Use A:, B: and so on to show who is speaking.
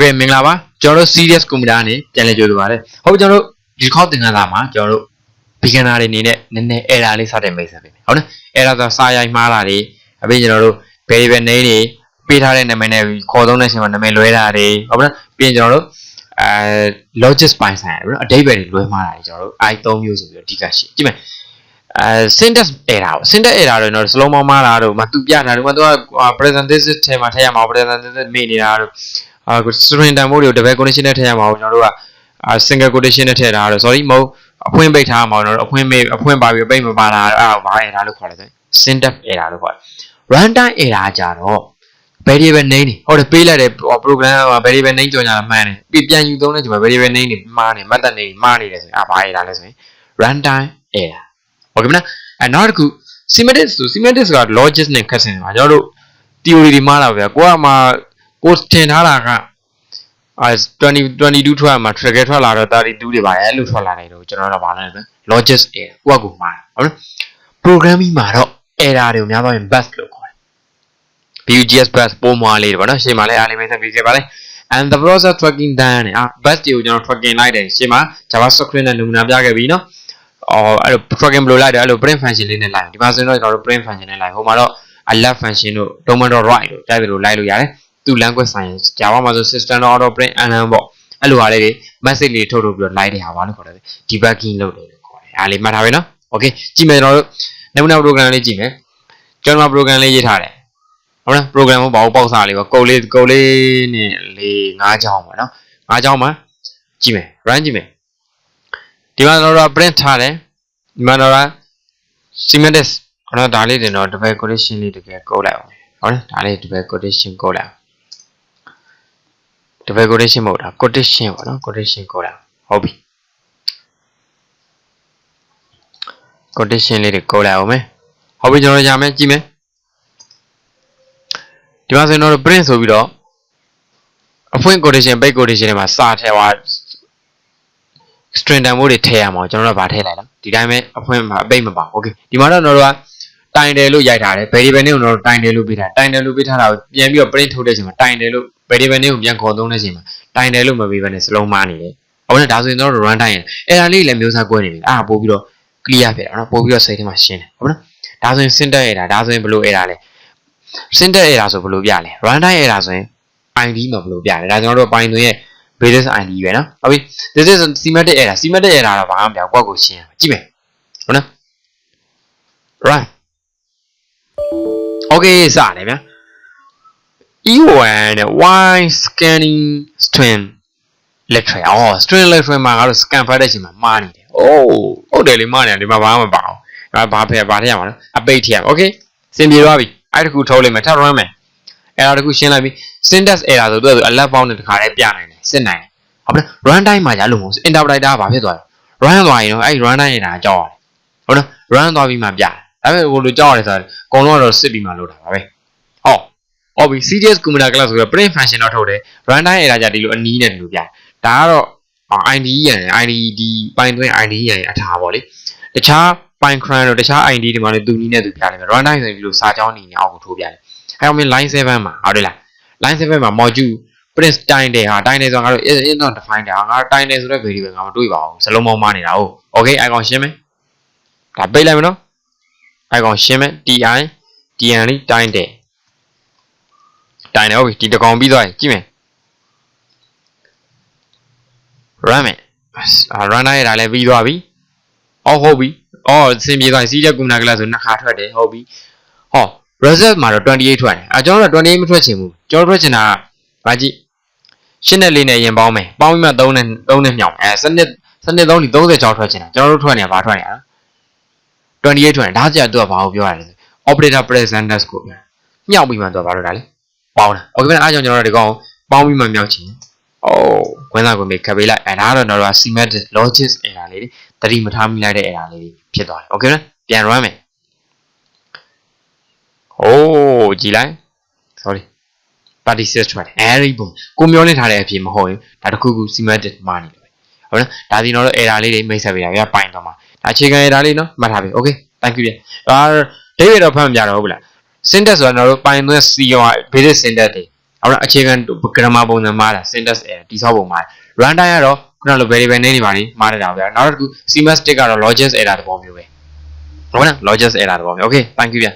A: ဟုတ်ကဲ့မင်္ဂလာပါကျွန်တော်တို့ serious computer နဲ့ပြန်လည်ကြိုဆိုပါရစေဟုတ်ကျွန်တော်တို့ဒီခေါက်သင်ခန်းစာမှာကျွန်တော်တို့ beginner တွေအနေနဲ့နည်းနည်း error လေးစတင်မိတ်ဆက်ပေးမယ်ဟုတ်နော် error ဆိုစာရိုက်မှားတာတွေအပြင်ကျွန်တော်တို့ variable name တွေပေးထားတဲ့နာမည်နဲ့ခေါ်သုံးတဲ့အချိန်မှာနာမည်လွဲတာတွေဟုတ်နော်ပြီးရင်ကျွန်တော်တို့အဲ logic ပိုင်းဆိုင်ရနော်အဓိပ္ပာယ်တွေလွဲမှားတာတွေကျွန်တော်တို့ i 3မျိုးဆိုပြီးတော့အဓိကရှိကြည့်မယ်အဲ syntax error ပေါ့ syntax error တွေတော့ slow မှားမှားတာတို့မသူပြတာတို့မသူက presentation ထဲမှာထည့်ရမှာ presentation မေ့နေတာတို့ အာ string တန်ဖိုးတွေကို double condition နဲ့ထည့်ရမှာကျွန်တော်တို့ကအာ single condition နဲ့ထည့်တာတို့ sorry မဟုတ်အဖွင့်ပိတ်ထားမှာကျွန်တော်တို့အဖွင့်မေ့အဖွင့်ပါပြီးပိတ်မပါတာအဲ့ဒါဘာ error လို့ခေါ်လဲဆိုရင် syntax error လို့ခေါ်တယ် runtime error ကြတော့ variable name တွေဟုတ်တယ်ပေးလိုက်တဲ့ program variable name ကြော်ညာတာမှန်တယ်ပြီးပြန်ယူသုံးတဲ့ချိန်မှာ variable name တွေမှားနေ method တွေမှားနေတယ်ဆိုရင်အာဘာ error လဲဆိုရင် runtime error ဟုတ်ကဲ့မလားအဲနောက်တစ်ခု semantics ဆို semantics က logic နဲ့ခက်စင်တယ်ပါကျွန်တော်တို့ theory တွေမှားတာဗျာကိုကမှ ကိုထင်ထားတာကအဲ20 22ထွက်မှာ trigger ထွက်လာတော့32တွေပါအဲ့လိုထွက်လာတယ်တော့ကျွန်တော်တို့ကဘာလဲဆို logic error ကိုကကိုမှားတာဟုတ်လား programming မှာတော့ error တွေကိုများသောရင် bus လို့ခေါ်တယ် Vue.js bus ပုံမှန်လေးတွေပေါ့နော်ရှေ့မှာလည်း animation ပြီးခဲ့ပါလေ and the process tracking done နဲ့အာ bus တွေကိုကျွန်တော် tracking လိုက်တယ်ရှေ့မှာ javascript နဲ့နမူနာပြခဲ့ပြီနော်အော်အဲ့လို tracking ဘယ်လိုလိုက်တယ်အဲ့လို print function လေးနဲ့လိုက်ဒီမှာဆိုရင်တော့ကျွန်တော်တို့ print function နဲ့လိုက်ဟိုမှာတော့ a left function တို့ domain.right တို့တိုက်တယ်လို့လိုက်လို့ရတယ် သူ language ဆိုင် Java မှာဆို system auto print and ပေါ့အဲ့လိုဟာလေးတွေ message လေးထုတ်ထုတ်ပြီးတော့လိုက်တဲ့ဟာဘာလို့ခေါ်လဲ debugging လုပ်တယ်လို့ခေါ်တယ်အားလေးမှတ်ထားပြီနော် okay ကြည့်မယ်ကျွန်တော်တို့နမူနာ program လေးကြည့်မယ်ကျွန်တော် program လေးရေးထားတယ်ဟုတ်လား program ကိုဘာလို့ပေါက်စားလေးပေါ့ကုတ်လေးကုတ်လေးနဲ့လေး၅ချောင်းပေါ့နော်၅ချောင်းမှာကြည့်မယ် run ကြည့်မယ်ဒီမှာကျွန်တော်တို့ print ထားတယ်ဒီမှာတော့ semantics ခဏဒါလေးတင်တော့ double quotation လေးတကယ်ကုတ်လိုက်အောင်ဟုတ်လားဒါလေး double quotation ကုတ်လိုက်အောင် double quotation မဟုတ်တာ quotation ပေါ့နော် quotation ကုတ်လိုက်အောင်ဟုတ်ပြီ quotation လေးတွေကုတ်လိုက်အောင်မယ်ဟုတ်ပြီကျွန်တော်ရမယ်ကြည့်မယ်ဒီမှာဆိုရင်တော့ print ဆိုပြီးတော့အဖွင့် quotation ပိတ် quotation တွေမှာစာထည့်သွား string တန်ဖိုးတွေထည့်ရမှာကျွန်တော်တို့ကဗာထည့်လိုက်လားဒီတိုင်းပဲအဖွင့်မှာအပိတ်မပါ okay ဒီမှာတော့ကျွန်တော်တို့က တိုင်တယ်လို့ရိုက်ထားတယ် variable name ကိုကျွန်တော်တို့တိုင်တယ်လို့ပေးထားတိုင်တယ်လို့ပေးထားတာကိုပြန်ပြီးတော့ print ထုတ်တဲ့အချိန်မှာတိုင်တယ်လို့ variable name ကိုပြန်ခေါ်သုံးတဲ့အချိန်မှာတိုင်တယ်လို့မပေးဘဲနဲ့စလုံးမနေတယ်ဟုတ်လားဒါဆိုရင်ကျွန်တော်တို့ run time ရင်အဲ့ဒါလေးလည်းမျိုးစားကွဲနေပြီအဲ့ဒါပို့ပြီးတော့ clear ဖြစ်တာနော်ပို့ပြီးတော့စိတ်ထဲမှာရှင်းတယ်ဟုတ်လားဒါဆိုရင် syntax error ဒါဆိုရင်ဘယ်လို error လဲ syntax error ဆိုဘယ်လိုပြလဲ run time error ဆိုရင် ID မှာဘယ်လိုပြလဲဒါကျွန်တော်တို့ Python ရဲ့ basis ID ပဲနော်ဟုတ်ပြီ this is semantic error semantic error တော့ဘာမှမပြောကိုယ့်ကိုရှင်းကြည့်မယ်ဟုတ်နော် run okay စတယ်ဗျာ e1 နဲ့ y scanning string literal အော် string literal မှာငါတို့ scan ဖတ်တဲ့အချိန်မှာမှားနေတယ်။အိုးဟုတ်တယ်လေမှားနေတယ်ဒီမှာဘာမှမပါဘူး။ဒါဘာဖယ်ဘာထည့်ရမှာလဲအပိတ်ထည့်ရမှာ။ Okay စင်ပြေသွားပြီ။အဲ့တခုထုတ်လိုက်မယ်ထပ် run မယ်။ error တခုရှင်းလိုက်ပြီ syntax error ဆိုတော့သူအလက်ပေါင်းနဲ့တခါတည်းပြနိုင်တယ်စစ်နိုင်တယ်။ဟုတ်ပြီ run time မှာကြာလို့မဟုတ်ဘူး interpreter ကဘာဖြစ်သွားလဲ run သွားရင်တော့အဲ့ run time နေတာကြောက်ရတယ်။ဟုတ်နော် run သွားပြီးမှပြတယ်။ ဒါပေမဲ့ဟိုလိုကြောက်ရတယ်ဆိုတော့အကုန်လုံးကတော့စစ်ပြီးမှလုပ်တာပါပဲ။ဟောဟုတ်ပြီ serious computer class ဆိုတော့ print function တော့ထုတ်တယ် run time error ကြဒီလိုအနီးနဲ့ဒီလိုပြတယ်ဒါကတော့ ID ရန် ID ဒီပိုင်းသွင်း ID ရန်အထားပေါ့လေတခြား pine cran တို့တခြား ID တွေမှာလည်းသူနီးနဲ့သူပြတယ် run time ဆိုရင်ဒီလိုစာကြောင်းနေနေအောက်ကိုထိုးပြတယ်အဲအောင်မင်း line 7မှာဟုတ်တယ်လား line 7မှာ module print တိုင်းတယ်ဟာတိုင်းတယ်ဆိုတော့ငါတို့ is not defined တာငါတို့တိုင်းတယ်ဆိုတဲ့ variable ငါမတွေ့ပါဘူးစလုံးပေါင်းမနေတာဟုတ် okay အဲကောင်ရှင်းမယ်ဒါပိတ်လိုက်မယ်နော် အဲကောင်ရှင်းမယ် ti tn လေးတိုင်းတယ်တိုင်းတယ်ဟုတ်ပြီဒီတကောင်ပြီးသွားရင်ကြည့်မယ် run မယ်အာ run ရတာလည်းပြီးသွားပြီအော်ဟုတ်ပြီအော်စင်ပြေသွားစီးတဲ့ကုမနာကလဆိုနှစ်ခါထွက်တယ်ဟုတ်ပြီဟော result မှာတော့28ထွက်တယ်အဲကျွန်တော်တို့28မထွက်ချင်ဘူးကျွန်တော်ထွက်ချင်တာကဘာကြည့်ရှင်းတဲ့လေးနဲ့ရင်ပေါင်းမယ်ပေါင်းပြီးမှ3နဲ့3နဲ့မြောက်အဲစနစ်စနစ်3ဒီ36ထွက်ချင်တာကျွန်တော်တို့ထွက်နေတာဘာထွက်နေတာ 28ထွက်ရင်ဒါကြသူကဘာကိုပြောရလဲ operator presentness ကိုပြောမြောက်ပြီးမှသူကဘာလုပ်တာလဲပေါင်းတာ okay ဗျာအားကြောင့်ကျွန်တော်တို့ဒီကောင်ပေါင်းပြီးမှမြောက်ချင်အိုးခွင်းစားကိုမေးခပ်ပေးလိုက်အဲဒါကတော့တော့ symmetric logics အဲ့ဒါလေးတတိမထားမိလိုက်တဲ့အဲ့ဒါလေးဖြစ်သွားတယ် okay ဗျာပြန် run မယ်အိုးကြည်လိုက် sorry party set ထွက်တယ်အဲဒီပုံကိုမျောလင့်ထားတဲ့အဖြစ်မဟုတ်ရင်ဒါတခုခု symmetric မှာနေတယ်ဟုတ်လားဒါဒီတော့ error လေးတွေမိတ်ဆက်ပေးတာပြပိုင်သွားမှာ အခြေခံ error လေးနော်မှတ်ထားပြီ okay thank you ဒါ David တော့ဖတ်မပြတော့ဘူးလား syntax ဆိုတာကျွန်တော်တို့ပိုင်သွင်း C ရော basic syntax တွေဟုတ်လားအခြေခံ grammar ပုံစံမှားတာ syntax error တိဆောက်ပုံမှား run time ကတော့ခုနလို variable name တွေပါနေမှားတာဗျာနောက်တစ်ခု semantic ကတော့ logic error သဘောမျိုးပဲဟုတ်လား logic error သဘောမျိုး okay thank you ဗျာ